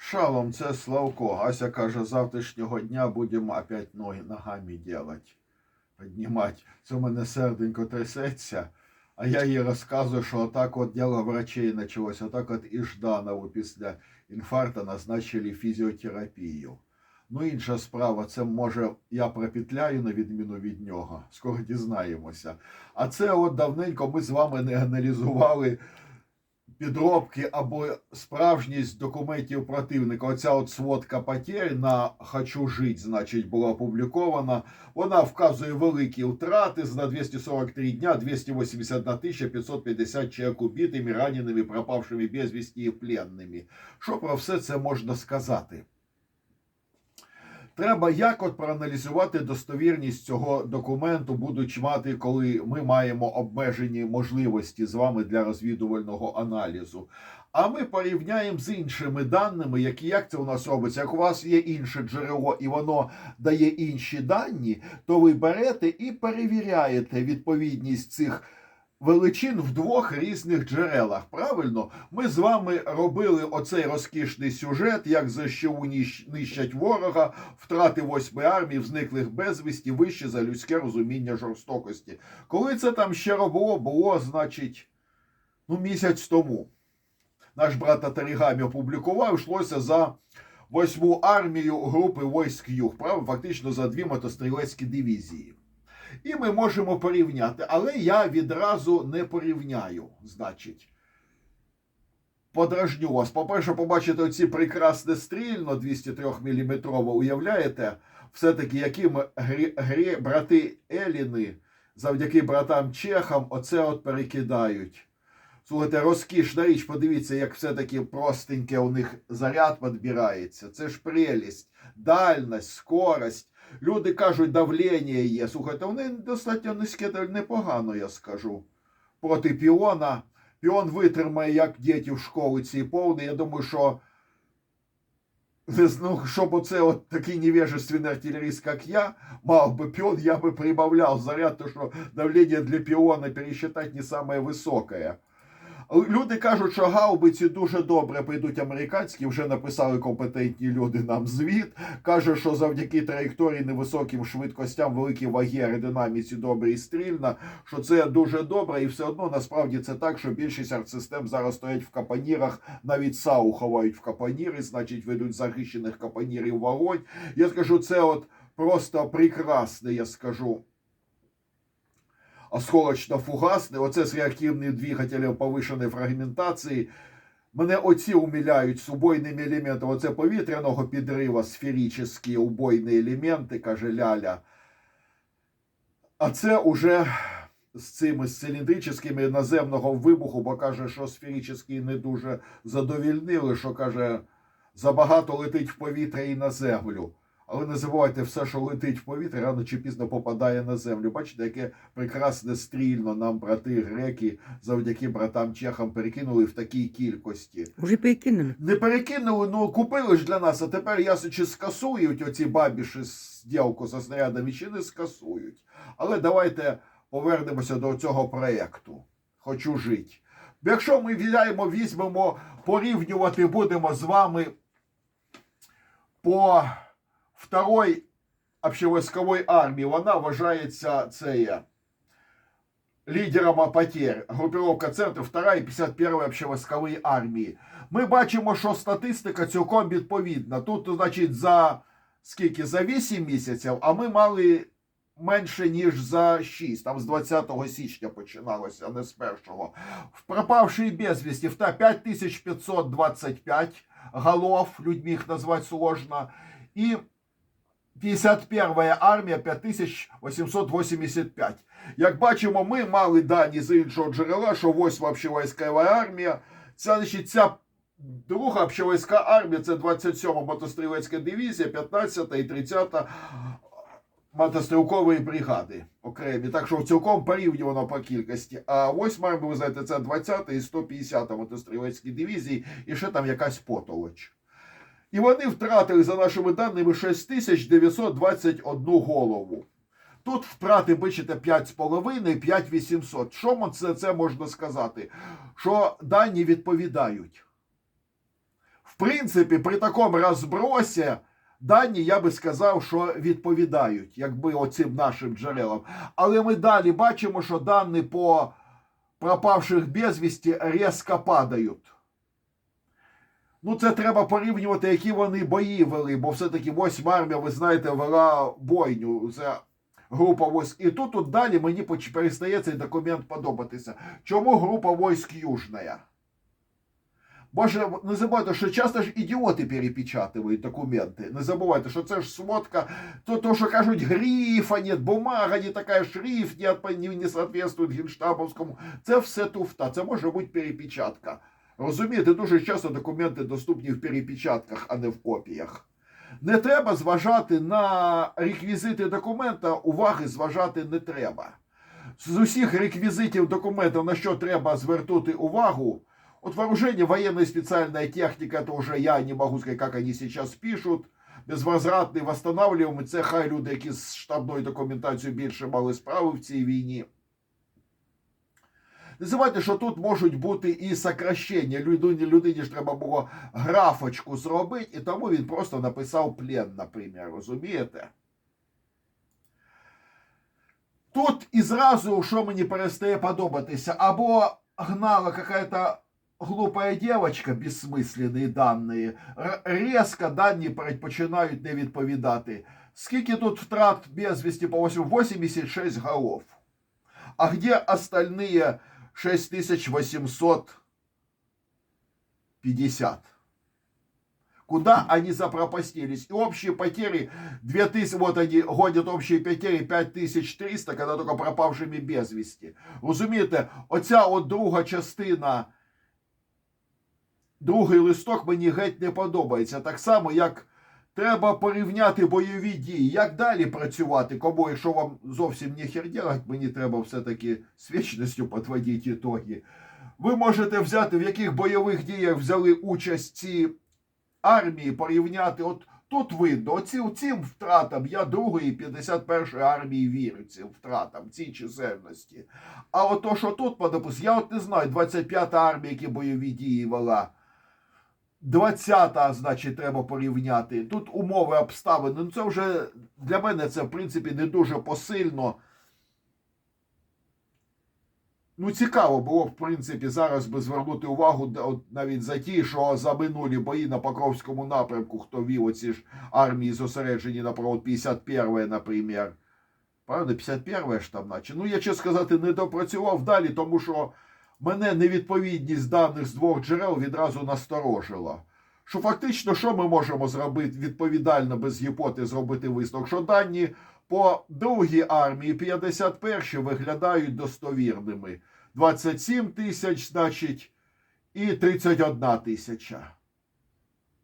Шалом, це Славко. Ася каже, завтрашнього дня будемо опять ноги ногами делать. Піднімати. Це в мене серденько трясеться. А я їй розказую, що отак от діло врачей почалось. Отак от і Жданову після інфаркту назначили фізіотерапію. Ну, інша справа, це може я пропетляю на відміну від нього. Скоро дізнаємося. А це от давненько ми з вами не аналізували підробки або справжність документів противника. Оця от сводка потерь на «Хочу жить», значить, була опублікована. Вона вказує великі втрати на 243 дня, 281 тисяча 550 чоловік убитими, раненими, пропавшими безвісті і пленними. Що про все це можна сказати? Треба як от проаналізувати достовірність цього документу, будучи мати, коли ми маємо обмежені можливості з вами для розвідувального аналізу. А ми порівняємо з іншими даними, які як це у нас робиться. Як у вас є інше джерело і воно дає інші дані, то ви берете і перевіряєте відповідність цих. Величин в двох різних джерелах. Правильно, ми з вами робили оцей розкішний сюжет, як ЗШУ ніщ- нищать ворога, втрати восьми армії, зниклих безвісті, вище за людське розуміння жорстокості. Коли це там ще було, було, значить, ну, місяць тому. Наш брат Татарігамі опублікував, йшлося за восьму армію групи войск Юг, правда, фактично за дві мотострілецькі дивізії. І ми можемо порівняти, але я відразу не порівняю, значить. Подражню вас. По-перше, побачите оці прекрасне стрільно 203 мм, уявляєте, все-таки яким грі, грі, брати Еліни завдяки братам Чехам оце от перекидають. Слухайте, розкішна річ, подивіться, як все-таки простеньке у них заряд підбирається. Це ж прелість, дальність, скорость. Люди кажуть, давлення є. Слухайте, вони достатньо низьке, непогано, я скажу. Проти піона. Піон витримає, як діти в школі ці повні. Я думаю, що ну, щоб оце от такий невежественний артилеріст, як я, мав би піон, я би прибавляв заряд, то що давлення для піона пересчитати не саме високе. Люди кажуть, що гаубиці дуже добре прийдуть американські. Вже написали компетентні люди нам звіт. Каже, що завдяки траєкторії невисоким швидкостям, великій вагі, аеродинаміці добре і стрільна, що це дуже добре, і все одно насправді це так, що більшість артсистем зараз стоять в капанірах, навіть САУ ховають в капаніри, значить ведуть захищених капанірів вогонь. Я скажу, це от просто прекрасне, я скажу осколочно-фугасний, оце з реактивним двигателем повишеної фрагментації. Мене оці умиляють з убойними елементами. Оце повітряного підрива, сферичні убойні елементи, каже Ляля. А це уже з цими з циліндричними наземного вибуху, бо каже, що сферичні не дуже задовільнили, що каже, забагато летить в повітря і на землю. Але не забувайте, все, що летить в повітря, рано чи пізно попадає на землю. Бачите, яке прекрасне стрільно нам брати греки завдяки братам чехам перекинули в такій кількості. Уже перекинули. Не перекинули, ну купили ж для нас, а тепер ясно, чи скасують оці бабіші зділку за снарядами, чи не скасують. Але давайте повернемося до цього проєкту. Хочу жити. Якщо ми віляємо, візьмемо, порівнювати будемо з вами по второй общевойсковой армії, вона вважається це лідером потерь. Групіровка центру 2 і 51 общевойскової армії. Ми бачимо, що статистика цілком відповідна. Тут, значить, за скільки? За 8 місяців, а ми мали менше, ніж за 6. Там з 20 січня починалося, а не з першого. В пропавший безвісті та 5525 голов, людьми їх назвати сложно. І 51 армія 5885. Як бачимо, ми мали дані з іншого джерела, що 8 общевойськова армія. Ця, значить, ця друга общевойська армія це 27 мотострілецька дивізія, 15-та і 30-та мотострілкової бригади окремі. Так що цілком порівнювано по кількості. А 8 армія, ви знаєте, це 20-та і 150 мотострілецькі дивізії, і ще там якась потолоч. І вони втратили, за нашими даними, 6921 голову. Тут втрати, бачите, 5,5, 5800. Що це, це можна сказати? Що дані відповідають. В принципі, при такому розбросі дані, я би сказав, що відповідають, якби оцим нашим джерелам. Але ми далі бачимо, що дані по пропавших безвісті різко падають. Ну, це треба порівнювати, які вони бої вели, бо все-таки 8 армія, ви знаєте, вела бойню. Це група військ. І тут от далі мені перестає цей документ подобатися. Чому група військ Южная? Боже, не забувайте, що часто ж ідіоти перепечатують документи. Не забувайте, що це ж сводка, то, то що кажуть, грифа нет, бумага не така, шрифт не, не соответствует генштабовському. Це все туфта, це може бути перепечатка. Розумієте, дуже часто документи доступні в перепечатках, а не в копіях. Не треба зважати на реквізити документа, уваги зважати не треба. З усіх реквізитів документа, на що треба звернути увагу, от вооружение, военная специальная техника, это уже я не могу сказать, как они сейчас пишут. Безвозвратний восстанавливаємо. Це хай люди, які з штабною документацією більше мали справи в цій війні. Не забувайте, що тут можуть бути і сокращення. Людині, людині ж треба було графочку зробити, і тому він просто написав плен, наприклад, розумієте? Тут і зразу, що мені перестає подобатися, або гнала какая-то глупая девочка бессмысленные дані, р- резко дані починають не відповідати. Скільки тут втрат безвісті по 8? 86 голов. А где остальные 6850? Куда они запропастились? И общие потери 2000, вот они гонят общие потери 5300, когда только пропавшими без вісті. Розумієте, оця от друга частина, другий листок мені геть не подобається. Так само, як треба порівняти бойові дії. Як далі працювати? Кому, якщо вам зовсім не хер делать, мені треба все-таки з вічністю підводити ітоги. Ви можете взяти, в яких бойових діях взяли участь ці армії, порівняти. От тут видно, оці, цим втратам я другої 51-ї армії вірю, цим втратам, цій чисельності. А от то, що тут подопис, я от не знаю, 25-та армія, які бойові дії вела. 20-та, значить, треба порівняти. Тут умови, обставини. Ну, це вже для мене це, в принципі, не дуже посильно. Ну, цікаво було в принципі, зараз би звернути увагу от навіть за ті, що за минулі бої на Покровському напрямку, хто вів оці ж армії зосереджені на провод 51 наприклад. Правда, 51 ж там наче. Ну, я чесно сказати, не допрацював далі, тому що мене невідповідність даних з двох джерел відразу насторожила. Що фактично, що ми можемо зробити відповідально без гіпотез зробити висновок? Що дані по другій армії 51 виглядають достовірними. 27 тисяч, значить, і 31 тисяча.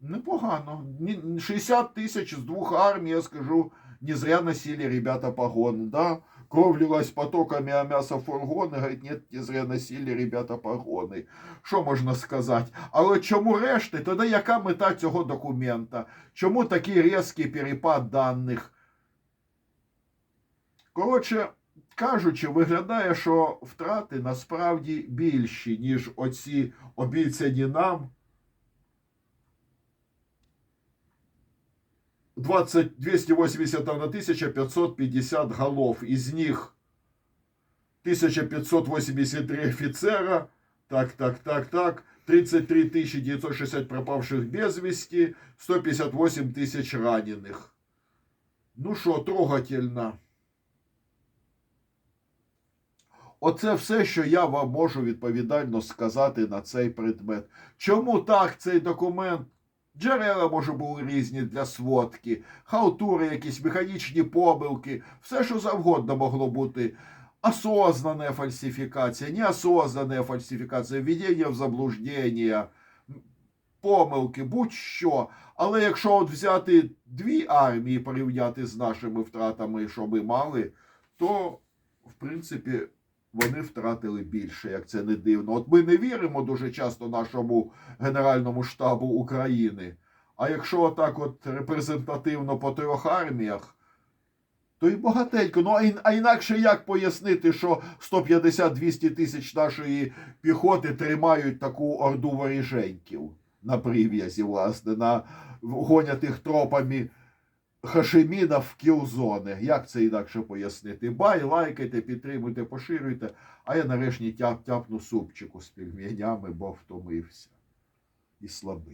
Непогано. 60 тисяч з двох армій, я скажу, не зря носили ребята погоны, да? Кровь лилась потоками, а мясо фургони, говорить, нет, не зря носили ребята погони. Що можна сказати? Але чому решти? Тоді яка мета цього документа? Чому такий різкий перепад даних? Коротше кажучи, виглядає, що втрати насправді більші, ніж оці обіцяні нам 20, 281 550 голов. Из них 1583 офицера. Так, так, так, так. 33 960 пропавших без вести. 158 тысяч раненых. Ну що, трогательно. Оце все, що я вам можу відповідально сказати на цей предмет. Чому так цей документ? Джерела, може, були різні для сводки, халтури, якісь механічні помилки, все, що завгодно могло бути. Осознанная фальсификация, неосознанная фальсификація, введення в заблуждення, помилки, будь-що. Але якщо от взяти дві армії порівняти з нашими втратами, що ми мали, то, в принципі, вони втратили більше, як це не дивно. От ми не віримо дуже часто нашому Генеральному штабу України. А якщо отак от репрезентативно по трьох арміях, то й багатенько. Ну а, інакше як пояснити, що 150-200 тисяч нашої піхоти тримають таку орду воріженьків? на прив'язі, власне, на гонятих тропами Хашиміна в кілзони. Як це інакше пояснити? Бай, лайкайте, підтримуйте, поширюйте. А я нарешті тяп, тяпну супчику з пельменями, бо втомився і слабий.